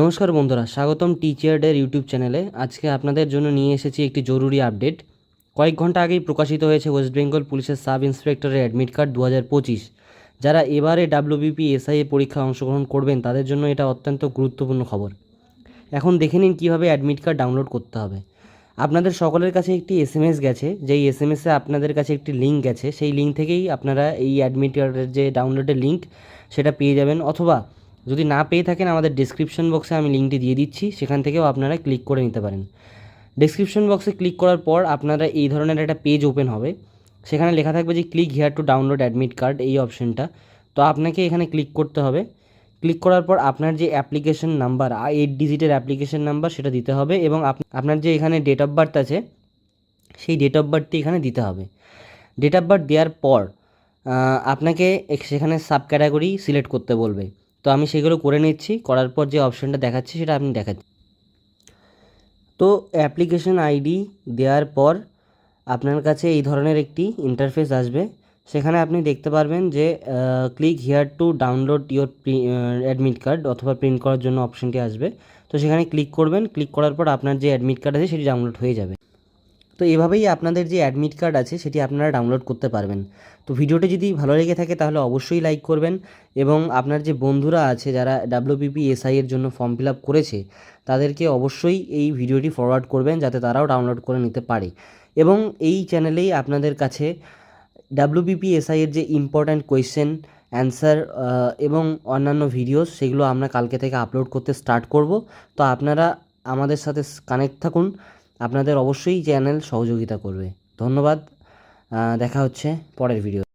নমস্কার বন্ধুরা, স্বাগতম টিচারডের ইউটিউব চ্যানেলে। আজকে আপনাদের জন্য নিয়ে এসেছি একটি জরুরি আপডেট। কয়েক ঘণ্টা আগেই প্রকাশিত হয়েছে ওয়েস্ট বেঙ্গল পুলিশের সাব ইন্সপেক্টরের অ্যাডমিট কার্ড দু হাজার পঁচিশ। যারা এবারে ডাব্লিউবিপি এসআইএ পরীক্ষায় অংশগ্রহণ করবেন, তাদের জন্য এটা অত্যন্ত গুরুত্বপূর্ণ খবর। এখন দেখে নিন কীভাবে অ্যাডমিট কার্ড ডাউনলোড করতে হবে। আপনাদের সকলের কাছে একটি এস এম এস গেছে। যেই এস এম এসে আপনাদের কাছে একটি লিঙ্ক গেছে, সেই লিঙ্ক থেকেই আপনারা এই অ্যাডমিট কার্ডের যে ডাউনলোডের লিঙ্ক সেটা পেয়ে যাবেন। অথবা যদি না পেয়ে থাকেন, আমাদের ডিসক্রিপশন বক্সে আমি লিঙ্কটি দিয়ে দিচ্ছি, সেখান থেকেও আপনারা ক্লিক করে নিতে পারেন। ডিসক্রিপশন বক্সে ক্লিক করার পর আপনারা এই ধরনের একটা পেজ ওপেন হবে। সেখানে লেখা থাকবে যে click here to download admit card এই অপশনটা তো আপনাকে এখানে ক্লিক করতে হবে। ক্লিক করার পর আপনার যে অ্যাপ্লিকেশন নাম্বার এইট ডিজিটের অ্যাপ্লিকেশন নাম্বার সেটা দিতে হবে এবং আপ- আপনার যে এখানে ডেট অফ বার্থ আছে, সেই ডেট অফ বার্থটি এখানে দিতে হবে। ডেট অফ বার্থ দেওয়ার পর আপনাকে সেখানে সাব ক্যাটাগরি সিলেক্ট করতে বলবে। তো আমি সেগুলো করে নিচ্ছি। করার পর যে অপশনটা দেখাচ্ছি সেটা আপনি দেখাচ্ছি। তো অ্যাপ্লিকেশন আইডি দেওয়ার পর আপনার কাছে এই ধরনের একটি ইন্টারফেস আসবে। সেখানে আপনি দেখতে পারবেন যে click here to download your admit card অথবা প্রিন্ট করার জন্য অপশনটি আসবে। তো সেখানে ক্লিক করবেন। ক্লিক করার পর আপনার যে অ্যাডমিট কার্ড আছে সেটি ডাউনলোড হয়ে যাবে। তো এভাবেই আপনাদের যে অ্যাডমিট কার্ড আছে, সেটি আপনারা ডাউনলোড করতে পারবেন। তো ভিডিওটি যদি ভালো লেগে থাকে, তাহলে অবশ্যই লাইক করবেন এবং আপনার যে বন্ধুরা আছে, যারা ডাব্লিউবিপি এসআই এর জন্য ফর্ম ফিল আপ করেছে, তাদেরকে অবশ্যই এই ভিডিওটি ফরওয়ার্ড করবেন, যাতে তারাও ডাউনলোড করে নিতে পারে। এবং এই চ্যানেলেই আপনাদের কাছে ডাব্লিউবিপি এসআই এর যে ইম্পর্ট্যান্ট কোয়েশ্চেন অ্যান্সার এবং অন্যান্য ভিডিওস সেগুলো আমরা কালকে থেকে আপলোড করতে স্টার্ট করব। তো আপনারা আমাদের সাথে কানেক্ট থাকুন। আপনাদের অবশ্যই চ্যানেল সহযোগিতা করবে। ধন্যবাদ। দেখা হচ্ছে পরের ভিডিও